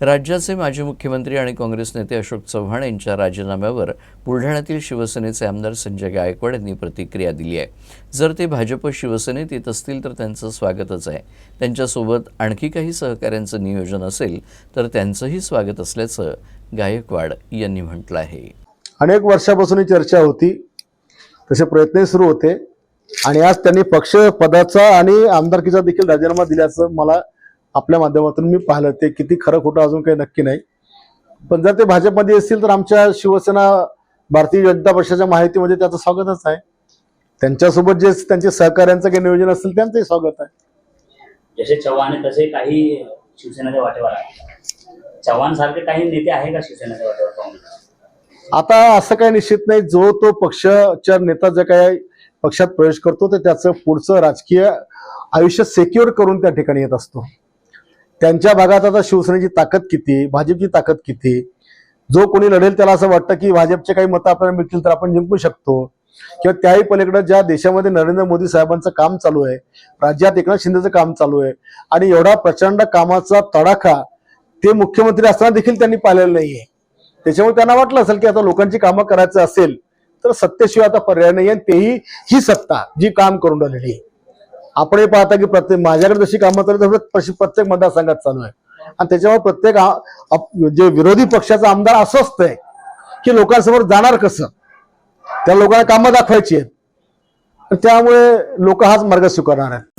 राज्याचे माजी मुख्यमंत्री आणि काँग्रेस नेते अशोक चव्हाण यांच्या राजीनाम्यावर बुलढाण्यातील शिवसेनेचे आमदार संजय गायकवाड यांनी प्रतिक्रिया दिली आहे. जर ते भाजप शिवसेनेत येत असतील तर त्यांचं स्वागतच आहे. त्यांच्यासोबत आणखी काही सहकाऱ्यांचं नियोजन असेल तर त्यांचंही स्वागत असल्याचं गायकवाड यांनी म्हटलं आहे. अनेक वर्षापासून ही चर्चा होती. तसे प्रयत्नही सुरू होते. आणि आज त्यांनी पक्ष पदाचा आणि आमदारकीचा देखील राजीनामा दिल्याचं मला आपल्या माध्यमातून मी पाहिलं ते किती खरं खोटं अजून काही नक्की नाही. पण जर ते भाजपमध्ये असतील तर आमच्या शिवसेना भारतीय जनता पक्षाच्या माहितीमध्ये त्याचं स्वागतच आहे. त्यांच्यासोबत जे त्यांचे सहकार्यांचं काही नियोजन असेल त्यांचंही स्वागत आहे. जसे चव्हाण तसे काही शिवसेनेच्या वाटेवर आहे चव्हाण सारखे काही नेते आहे का शिवसेनेच्या वाटेवर आता असं काही निश्चित नाही. जो तो पक्षाच्या नेता जे काही पक्षात प्रवेश करतो ते त्याचं पुढचं राजकीय आयुष्य सेक्युअर करून त्या ठिकाणी येत असतो. त्यांच्या भागात आता शिवसेनेची ताकद किती भाजपची ताकद किती? जो कोणी लढेल त्याला असं वाटतं की भाजपचे काही मतं आपल्याला मिळतील तर आपण जिंकू शकतो. किंवा त्याही पलीकडे ज्या देशामध्ये नरेंद्र मोदी साहेबांचं काम चालू आहे राज्यात एकनाथ शिंदेचं काम चालू आहे आणि एवढा प्रचंड कामाचा तडाखा ते मुख्यमंत्री असताना देखील त्यांनी पाहिलेला नाहीये. त्याच्यामुळे त्यांना वाटलं असेल की आता लोकांची कामं करायचं असेल तर सत्तेशिवाय आता पर्याय नाही आणि तेही ही सत्ता जी काम करून राहिलेली आहे. आपण हे पाहता की प्रत्येक माझ्याकडे जशी कामं चालू आहेत, तसं प्रत्येक- प्रत्येक मतदारसंघात चालू आहे. आणि त्याच्यामुळे प्रत्येक आप- जे विरोधी पक्षाचा आमदार असं असतंय की लोकांसमोर जाणार कसं? त्या लोकांना कामं दाखवायची आहेत. त्यामुळे लोक हाच मार्ग स्वीकारणार आहेत.